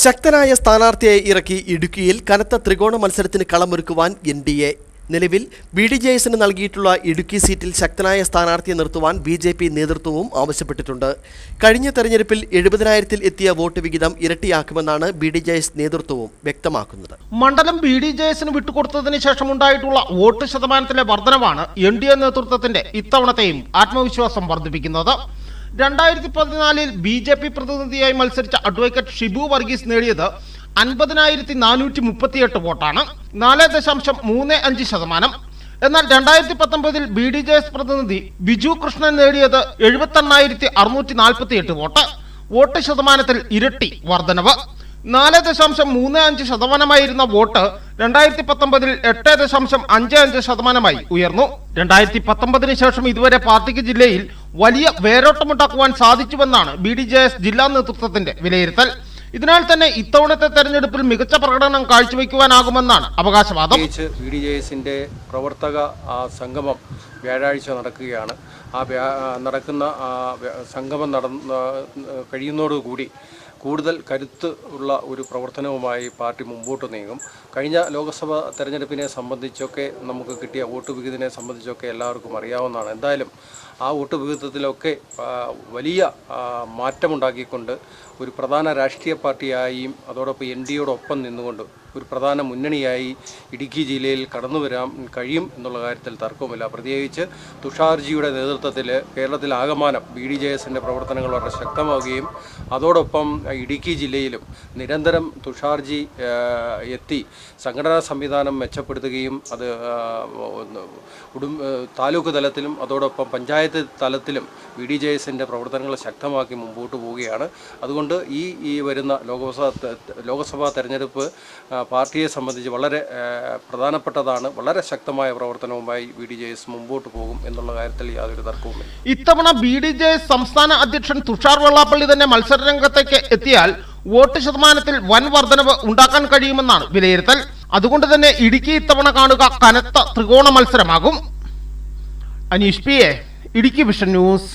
ശക്തനായ സ്ഥാനാർത്ഥിയെ ഇറക്കി ഇടുക്കിയിൽ കനത്ത ത്രികോണ മത്സരത്തിന് കളമൊരുക്കുവാൻ എൻ ഡി എ. നിലവിൽ ബി ഡി ജെ എസിന് നൽകിയിട്ടുള്ള ഇടുക്കി സീറ്റിൽ ശക്തനായ സ്ഥാനാർത്ഥിയെ നിർത്തുവാൻ ബി ജെ പി നേതൃത്വവും ആവശ്യപ്പെട്ടിട്ടുണ്ട്. കഴിഞ്ഞ തെരഞ്ഞെടുപ്പിൽ എഴുപതിനായിരത്തിൽ എത്തിയ വോട്ട് വിഹിതം ഇരട്ടിയാക്കുമെന്നാണ് ബി ഡി ജെ എസ് നേതൃത്വവും വ്യക്തമാക്കുന്നത്. മണ്ഡലം ബി ഡി ജെ എസിന് വിട്ടുകൊടുത്തതിന് ശേഷം ഉണ്ടായിട്ടുള്ള വോട്ട് ശതമാനത്തിലെ വർധനവാണ് എൻ ഡി എ നേതൃത്വത്തിന്റെ ഇത്തവണത്തെയും ആത്മവിശ്വാസം വർദ്ധിപ്പിക്കുന്നത്. രണ്ടായിരത്തി പതിനാലിൽ ബി ജെ പി പ്രതിനിധിയായി മത്സരിച്ച അഡ്വക്കേറ്റ് ഷിബു വർഗീസ് നേടിയത് അൻപതിനായിരത്തി നാനൂറ്റി മുപ്പത്തിയെട്ട് വോട്ടാണ്. നാല് ദശാംശം മൂന്ന് അഞ്ച് ശതമാനം. എന്നാൽ രണ്ടായിരത്തി പത്തൊമ്പതിൽ ബി ഡി ജെ എസ് പ്രതിനിധി ബിജു കൃഷ്ണൻ നേടിയത് എഴുപത്തി എണ്ണായിരത്തി അറുന്നൂറ്റി നാൽപ്പത്തി എട്ട് വോട്ട്. വോട്ട് ശതമാനത്തിൽ ഇരട്ടി വർധനവ്. നാല് ദശാംശം മൂന്ന് അഞ്ച് ശതമാനമായിരുന്ന വോട്ട് രണ്ടായിരത്തി പത്തൊമ്പതിൽ എട്ട് ദശാംശം അഞ്ച് അഞ്ച് ശതമാനമായി ഉയർന്നു. രണ്ടായിരത്തി പത്തൊമ്പതിന് ശേഷം ഇതുവരെ പാർട്ടിക്ക് ജില്ലയിൽ വലിയ വേരോട്ടമുണ്ടാക്കുവാൻ സാധിച്ചുവെന്നാണ് ബി ഡി ജെ എസ് ജില്ലാ നേതൃത്വത്തിന്റെ വിലയിരുത്തൽ. ഇതിനാൽ തന്നെ ഇത്തവണത്തെ തെരഞ്ഞെടുപ്പിൽ മികച്ച പ്രകടനം കാഴ്ചവെക്കുവാനാകുമെന്നാണ് അവകാശവാദം. ബി ഡി ജെ എസിന്റെ പ്രവർത്തക സംഗമം വ്യാഴാഴ്ച നടക്കുകയാണ്. ആ നടക്കുന്ന സംഗമം നടന്ന കഴിയുന്നതോടുകൂടി കൂടുതൽ കരുത്ത് ഉള്ള ഒരു പ്രവർത്തനവുമായി പാർട്ടി മുമ്പോട്ട് നീങ്ങും. കഴിഞ്ഞ ലോക്സഭ തെരഞ്ഞെടുപ്പിനെ സംബന്ധിച്ചൊക്കെ നമുക്ക് കിട്ടിയ വോട്ട് വിഹിതത്തിനെ സംബന്ധിച്ചൊക്കെ എല്ലാവർക്കും അറിയാവുന്നതാണ്. എന്തായാലും ആ വോട്ട് വിഹിതത്തിലൊക്കെ വലിയ മാറ്റമുണ്ടാക്കിക്കൊണ്ട് ഒരു പ്രധാന രാഷ്ട്രീയ പാർട്ടിയായും അതോടൊപ്പം എൻ ഡിയോടൊപ്പം നിന്നുകൊണ്ട് ഒരു പ്രധാന മുന്നണിയായി ഇടുക്കി ജില്ലയിൽ കടന്നു വരാൻ കഴിയും എന്നുള്ള കാര്യത്തിൽ തർക്കവുമില്ല. പ്രത്യേകിച്ച് തുഷാർജിയുടെ നേതൃത്വത്തിൽ കേരളത്തിൽ ആകമാനം ബി ഡി ജെ എസിന്റെ പ്രവർത്തനങ്ങൾ വളരെ ശക്തമാവുകയും അതോടൊപ്പം ഇടുക്കി ജില്ലയിലും നിരന്തരം തുഷാർജി എത്തി സംഘടനാ സംവിധാനം മെച്ചപ്പെടുത്തുകയും അത് കുടും താലൂക്ക് തലത്തിലും അതോടൊപ്പം പഞ്ചായത്ത് തലത്തിലും ബി ഡി ജെ എസിന്റെ പ്രവർത്തനങ്ങൾ ശക്തമാക്കി മുമ്പോട്ട് പോവുകയാണ്. അതുകൊണ്ട് ഈ ഈ വരുന്ന ലോകസഭ ലോകസഭാ തെരഞ്ഞെടുപ്പ് പാർട്ടിയെ സംബന്ധിച്ച് വളരെ പ്രധാനപ്പെട്ടതാണ്. വളരെ ശക്തമായ പ്രവർത്തനവുമായി ബി ഡി ജെ എസ് മുമ്പോട്ട് പോകും എന്നുള്ള കാര്യത്തിൽ യാതൊരു തർക്കവുമില്ല. ഇത്തവണ ബി ഡി ജെ എസ് സംസ്ഥാന അധ്യക്ഷൻ തുഷാർ വെള്ളാപ്പള്ളി തന്നെ മത്സരരംഗത്തേക്ക് എത്തിയാൽ വോട്ട് ശതമാനത്തിൽ വൻ വർധനവ് ഉണ്ടാക്കാൻ കഴിയുമെന്നാണ് വിലയിരുത്തൽ. അതുകൊണ്ട് തന്നെ ഇടുക്കി ഇത്തവണ കാണുക കനത്ത ത്രികോണ മത്സരമാകും. Aneesh P A Idukki vision news.